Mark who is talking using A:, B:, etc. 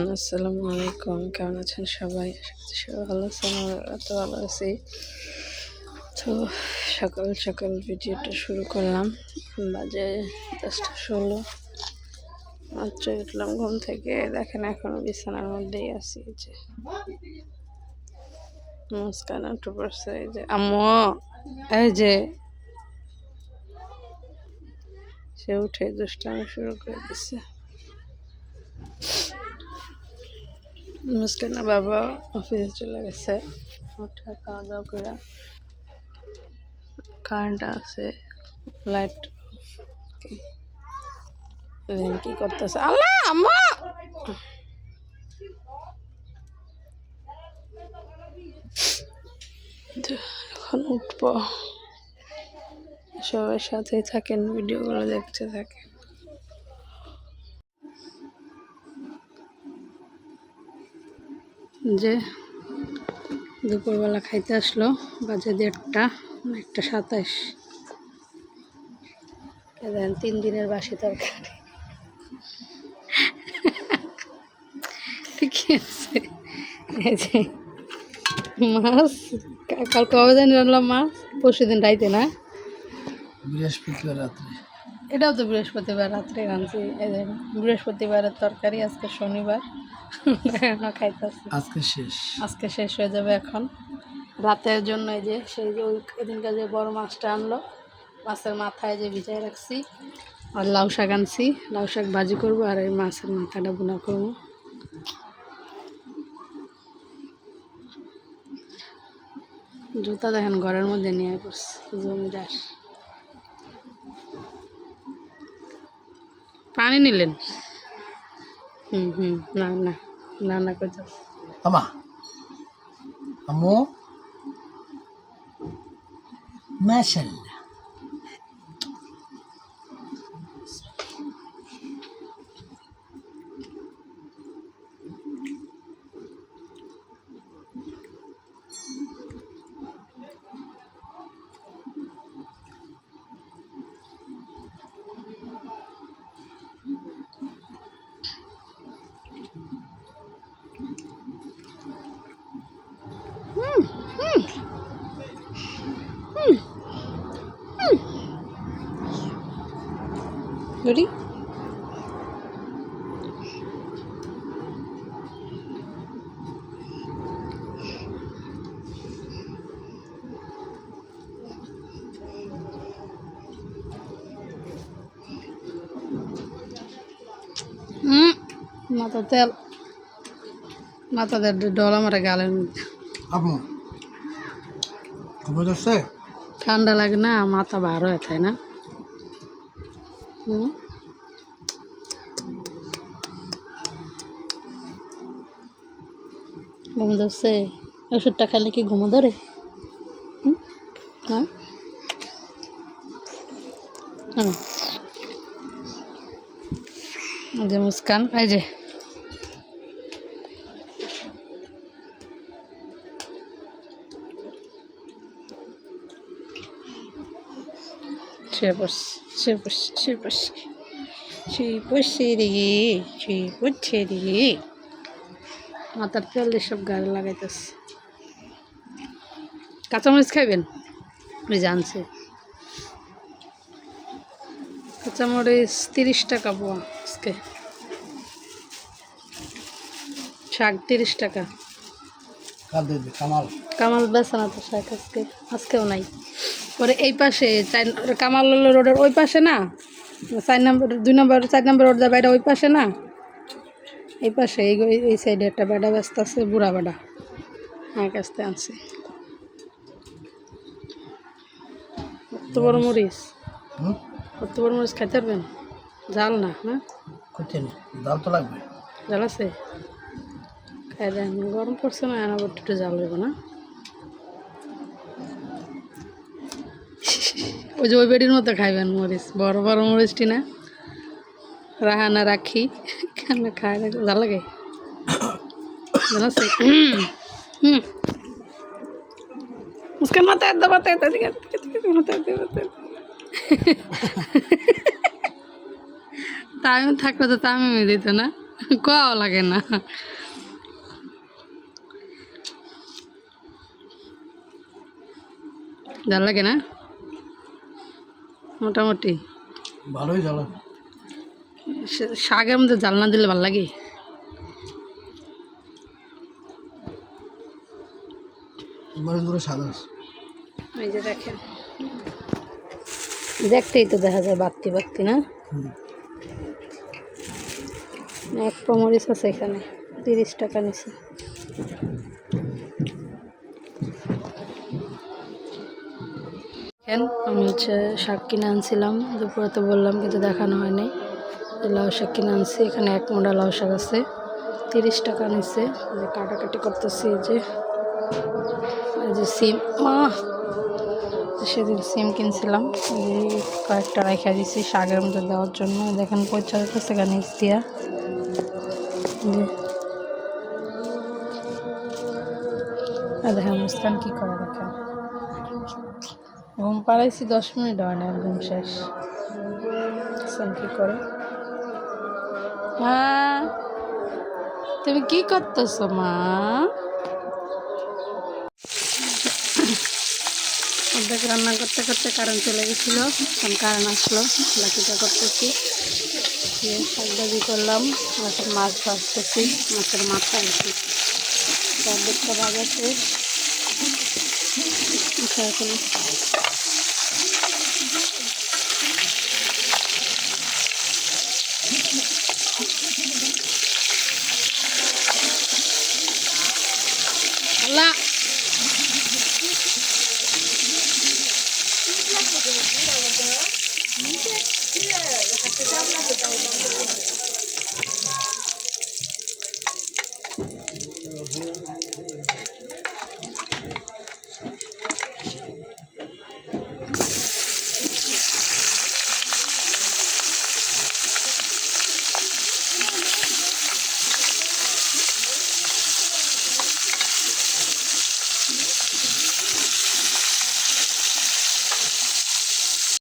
A: Everyone আসসালামু আলাইকুম। কেমন আছেন সবাই? সবাই ভালো আছেন আমরা তো ভালো আছি। তো সকাল সকাল ভিডিওটা শুরু করলাম। বাজে দশটা ষোলো। মাত্র উঠলাম ঘুম থেকে। দেখেন এখনও বিছানার মধ্যেই আছি যে। মুস্কান উঠে পড়ছে, এই যে আম্মু, এই যে। সে উঠে দুষ্টামি শুরু করে দিচ্ছে মুস্কানা বাবা অফিসে চলে গেছে। ওঠা খাওয়া দাওয়া করে কারেন্ট আছে লাইট কি করতেছে? আল্লাহ, আম্মা! এখন উঠবো। সবার সাথেই থাকেন ভিডিওগুলো দেখতে থাকেন। যে দুপুরবেলা খাইতে আসলো বাজে দেড়টা একটা সাতাশ। দেখেন তিন দিনের বাসি তরকারি। ঠিকই আছে। এই যে মাছ কাল কবে দিন রান্নাম মাছ? পরশু দিন রাইতে না?
B: বৃহস্পতিবার রাত্রে।
A: এটাও তো বৃহস্পতিবার রাত্রে রাঁধছি। এই যে বৃহস্পতিবারের তরকারি আজকে শনিবার। এখনও খাইতেছি।
B: আজকে শেষ।
A: আজকে শেষ হয়ে যাবে এখন। রাতের জন্য এই যে সেই যে ওই এদিনকার যে বড় মাছটা আনলো মাছের মাথায় যে ভিজাই রাখছি আর লাউ শাক আনছি লাউ শাক ভাজি করব আর এই মাছের মাথাটা বোনা করব। জুতা দেখেন ঘরের মধ্যে নিয়ে পড়ছে জমিদার। পানি নিলেন? হুম হুম না না না না হুম মাথা তেল। মাথা তেল ডলা মারা গালের মধ্যে। ঠান্ডা লাগে না মাথা বার হয়ে থাকে না? হুম। ঘুম ধরছে ওষুধটা খেলে কি ঘুমো ধরে? হ্যাঁ যে মুস্কান, এই যে। শুয়ে পড়ছি। মাথার তেল দিয়ে সব গায়ে লাগাইতেছে। কাঁচামরিচ খাইবেন? ওই জানছে। কাঁচামরিচ তিরিশ টাকা পোয়া আজকে। শাক তিরিশ টাকা।
B: কামাল।
A: কামাল বেছে না তো শাক আজকে আজকেও নাই। পরে এই পাশে চার কামাল রোডের ওই পাশে না? চার নম্বর দুই নম্বর চার নম্বর রোড যাবে এটা ওই পাশে না? এই পাশে এই এই- সাইডে একটা বেডা ব্যস্ত আছে বুড়া বেডা। হ্যাঁ কাছতে আনছি। কত বড় মরিচ? কত বড় মরিচ খাইতে পারবেন? জাল না না?
B: করতে নি ডাল তো লাগবে।
A: জাল আছে? খাই দেন গরম পড়ছে না আবার একটু জাল দেবো না। ওই যে ওই বেডির মতো খাইবেন মরিচ বড় বড় মরিচটি না? রাহানা রাখি কেন খায় ভালো লাগে? হুম দা দিকে মাথায় দে তামিম থাকলে তো তামিমই দিত না? কোয়াও লাগে না। জাল লাগে না? মোটামুটি।
B: ভালোই জ্বালা।
A: শাকের মধ্যে জাল না দিলে ভালো লাগে।
B: মরিচ।
A: এই যে দেখেন। দেখতেই তো দেখা যায় বাড়তি বাড়তি না। এক পমরিচ আছে এখানে তিরিশ টাকা নিছে দেখেন, আমি হচ্ছে শাক কিনে আনছিলাম। দুপুরে তো বললাম কিন্তু দেখানো হয়নি লাউ শাক কিনে আনছি, এখানে এক মোটা লাউ শাক আছে। তিরিশ টাকা নিচ্ছে যে কাটাকাটি করতেছি যে যে সিম মা সেদিন সিম কিনছিলাম। কয়েকটা রেখে দিছি শাকের মধ্যে দেওয়ার জন্য। দেখেন পয়সা হচ্ছে নিচ দিয়া এই যে। আর দেখেন মুস্কান কি করে দেখেন। ঘুম পাড়াইছি দশ মিনিট হয় না ঘুম শেষ। কি করে। হ্যাঁ তুমি কি করতেছো মা? অর্ধেক রান্না করতে করতে কারেন্ট চলে গেছিল এখন কারেন্ট আসলো বাকিটা করতেছি। দিয়ে শাকভাজি করলাম মাছের মাছ ভাজতেছি মাছের মাথা আর কি অর্ধেকটা ভাজা শেষ আচ্ছা, এখন আল্লাহ